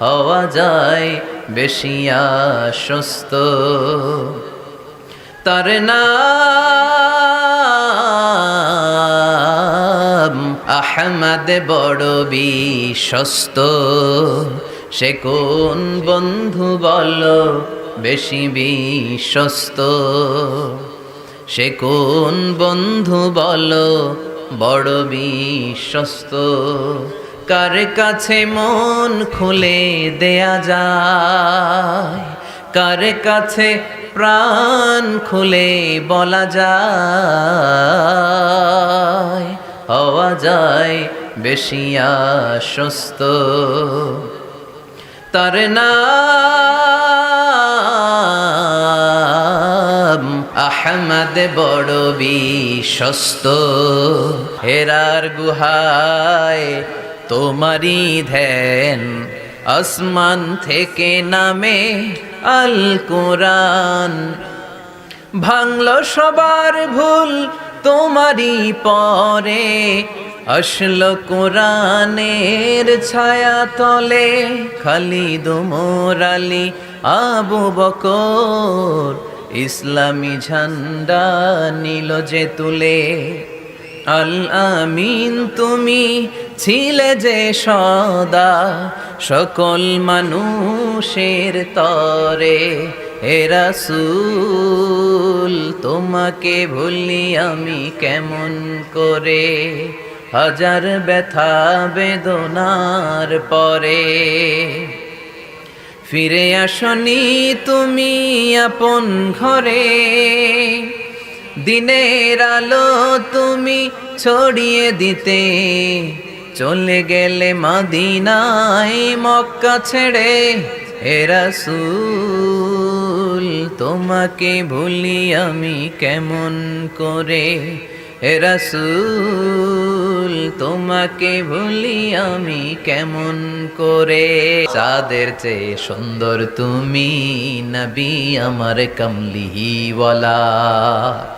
হওয়া যায় বেশি আশ্বস্ত। তার নাম আহমদ বড় বিশ্বস্ত। সে কোন বন্ধু বল বেশি বিশ্বস্ত? সে কোন বন্ধু বল বড় বিশ্বস্ত? কার কাছে মন খুলে দেয়া যায়? কার কাছে প্রাণ খুলে বলা যায়? হওয়া যায় বেশি আশ্বস্ত। তার নাম আহমদ বড় বিশ্বস্ত। হেরার গুহায় তোমারই ধ্যান। আসমান থেকে নামে আল কোরআন ভাঙল সবার ভুল তোমারই পরে। আসল কোরআনের ছায়া তলে খালিদ মোরালি আবু বকর। ইসলামী ঝান্ডা নিল যে তুলে। আল আমিন, তুমি ছিলে যে সদা সকল মানুষের তরে। হেরাসুল তোমাকে ভুলি আমি কেমন করে? হাজার ব্যথা বেদনার পরে। ফিরে আসনি তুমি আপন ঘরে। দিনের আলো তুমি ছড়িয়ে দিতে। চলে গেলে মাদিনায় মক্কা ছেড়ে এরাসুল তোমাকে ভুলি আমি কেমন করে? এরাসুল তোমাকে ভুলি আমি কেমন করে? চাঁদের চেয়ে সুন্দর তুমি, নবী আমার কমলিহিওয়ালা।